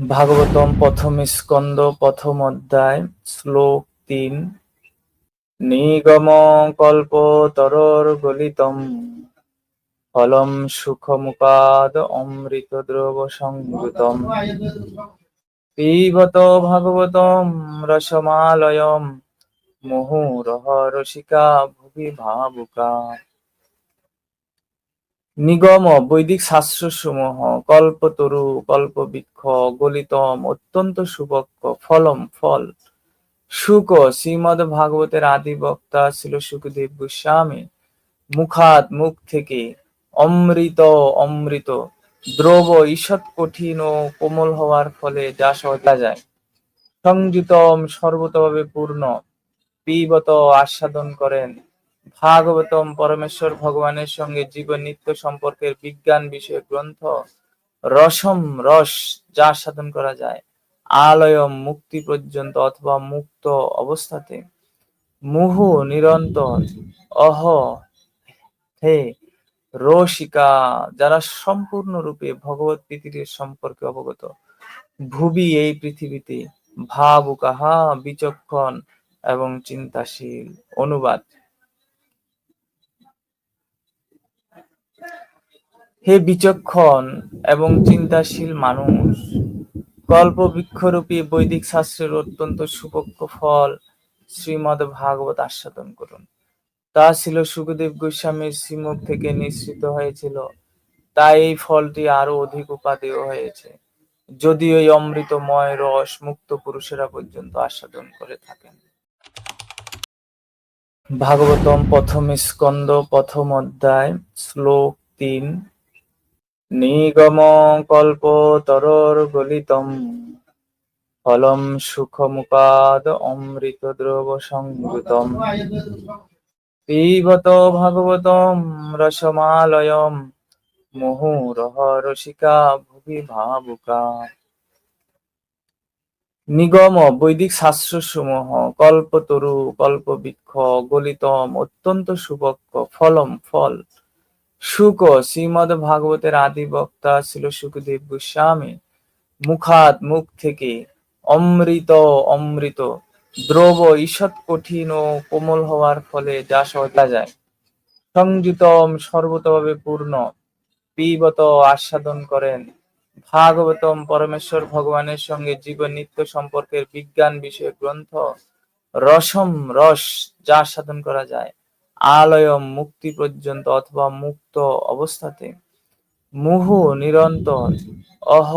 ভাগবতম প্রথম স্কন্দ প্রথম অধ্যায়, শ্লোক তিন। নিগম কল্প তরর গলিতম ফলম সুখমুপাদ অমৃত দ্রব সংযুতম পিবত ভাগবতম রসমালয়ম মুহুরহ রসিকা ভুবি ভাবুকা। নিগম বৈদিক শাস্ত্রসমূহ, কল্পতরু, কল্পবৃক্ষ, গলিতম, অত্যন্ত সুবক্ষ, ফলম, ফল। শুক শ্রীমদ ভাগবতের আদি বক্তা ছিল সুখদেব গোস্বামী। মুখাত মুখ থেকে অমৃত অমৃত। দ্রব ঈষৎ কঠিন ও কোমল হওয়ার ফলে যা সহজা যায়। সংযুতম সর্বতভাবে পূর্ণ। পিবত আস্বাদন করেন। ভাগবতম পরমেশ্বর ভগবানের সঙ্গে জীবন নিত্য সম্পর্কের বিজ্ঞান বিষয়ক গ্রন্থ রসম রস যা সাধন করা যায়, আলয়ম মুক্তি পর্যন্ত অথবা মুক্ত অবস্থাতে। মুহু নিরন্তর, অহ, হে, রসিকা, যারা সম্পূর্ণরূপে ভগবত প্রীতির সম্পর্কে অবগত। ভুবি এই পৃথিবীতে ভাবুকাহা বিচক্ষণ এবং চিন্তাশীল। অনুবাদ হে বিচক্ষণ এবং চিন্তাশীল মানুষ কল্প বৃক্ষরূপী বৈদিক শাস্ত্রের অত্যন্ত সুপক্ষ ফল শ্রীমদ ভাগবত আস্বাদন করুন। তা ছিল সুখদেব গোস্বামীর শ্রীমুখ থেকে নিঃসৃত হয়েছিল। তাই এই ফলটি আরও অধিক উপাদেয় হয়েছে। যদিও এই অমৃতময় রস মুক্ত পুরুষেরা পর্যন্ত আস্বাদন করে থাকেন। ভাগবতম প্রথম স্কন্দ প্রথম অধ্যায়, শ্লোক তিন। নিগম কল্প তরর গলিতম ফলম সুখমুপাদ অমৃত দ্রব সংযুতম পিবত ভাগবতম রসমালয়ম। মুহুরহ রসিকা ভুবি ভাবুকা। নিগম বৈদিক শাস্ত্রসমূহ কল্পতরু কল্পবৃক্ষ গলিতম অত্যন্ত সুবক্ষ ফলম ফল। শুক শ্রীমদ ভাগবতের আদি বক্তা ছিল সুখদেব গোস্বামী। মুখাত মুখ থেকে অমৃত অমৃত, দ্রব ঈষৎ কঠিন ও কোমল হওয়ার ফলে যা সহতা যায়। সংযুতম সর্বতভাবে পূর্ণ, পিবত আস্বাদন করেন। ভাগবতম পরমেশ্বর ভগবানের সঙ্গে জীবন নিত্য সম্পর্কের বিজ্ঞান বিষয়ক গ্রন্থ রসম রস যা সাধন করা যায়। আলয়ম মুক্তি পর্যন্ত অথবা মুক্ত অবস্থাতে। মুহু নিরন্তর অহ